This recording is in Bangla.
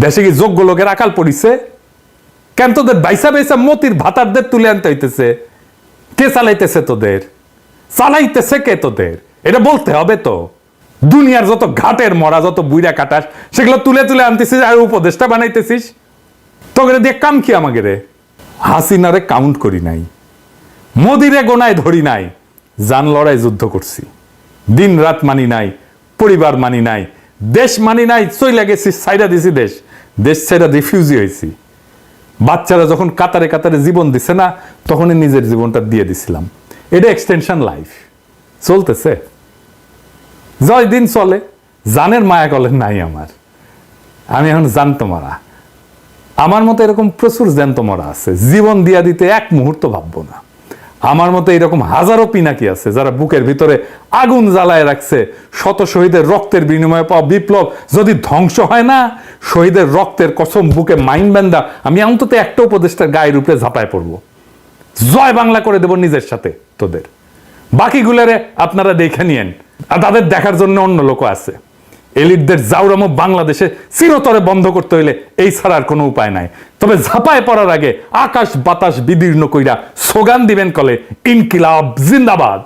দেশে কি যোগ্য লোকের আকাল পড়িছে? কেন তোদের বাইসা বাইসা মতির ভাতারদের তুলে আনতে হইতেছে? কে চালাইতেছে তোদের? চালাইতেছে কে তোদের? এটা বলতে হবে তো। দুনিয়ার যত ঘাটের মরা, যত বুইরা কাটাস, সেগুলো তুলে তুলে আনতেছিস আর উপদেশটা বানাইতেছিস? তোকে দিয়ে কাম কি আমাকে রে? হাসিনারে কাউন্ট করি নাই। মোদিরে গোনায় ধরি নাই। জান লড়াই যুদ্ধ করছি। দিন রাত মানি নাই, পরিবার মানি নাই দেশ মানি নাই, চইলা গেছি সাইডা দিছি দেশ। দেশ সাইডা রিফিউজি হয়েছি বাচ্চারা যখন কাতারে কাতারে জীবন দিছে না, তখনই নিজের জীবনটা দিয়ে দিছিলাম। এটা এক্সটেনশন লাইফ চলতেছে। জয় দিন চলে, জানের মায়া কলের নাই আমার। আমি এখন জানতো মারা। আমার মতো এরকম প্রচুর জ্যান্ত মরা আছে। জীবন দিয়া দিতে এক মুহূর্ত ভাববো না। আমার মতো এরকম হাজারো পিনাকি আছে যারা বুকের ভিতরে আগুন জ্বালায় রাখছে। শত শহীদের রক্তের বিনিময়ে পাওয়া বিপ্লব যদি ধ্বংস হয় না, শহীদের রক্তের কসম বুকে মাইন বান্দা, আমি অন্তত একটা উপদেষ্টার গায়ের উপরে ঝাঁপায় পড়ব। জয় বাংলা করে দেব নিজের সাথে তোদের। বাকিগুলারে আপনারা দেখে নিয়েন। আর তাদের দেখার জন্য অন্য লোক আছে। এলিটদের জাউরামো বাংলাদেশে চিরতরে বন্ধ করতে হইলে এই ছাড়ার কোনো উপায় নাই। তবে ঝাঁপায় পড়ার আগে আকাশ বাতাস বিদীর্ণ কইরা স্লোগান দিবেন কলে, ইনকিলাব, জিন্দাবাদ।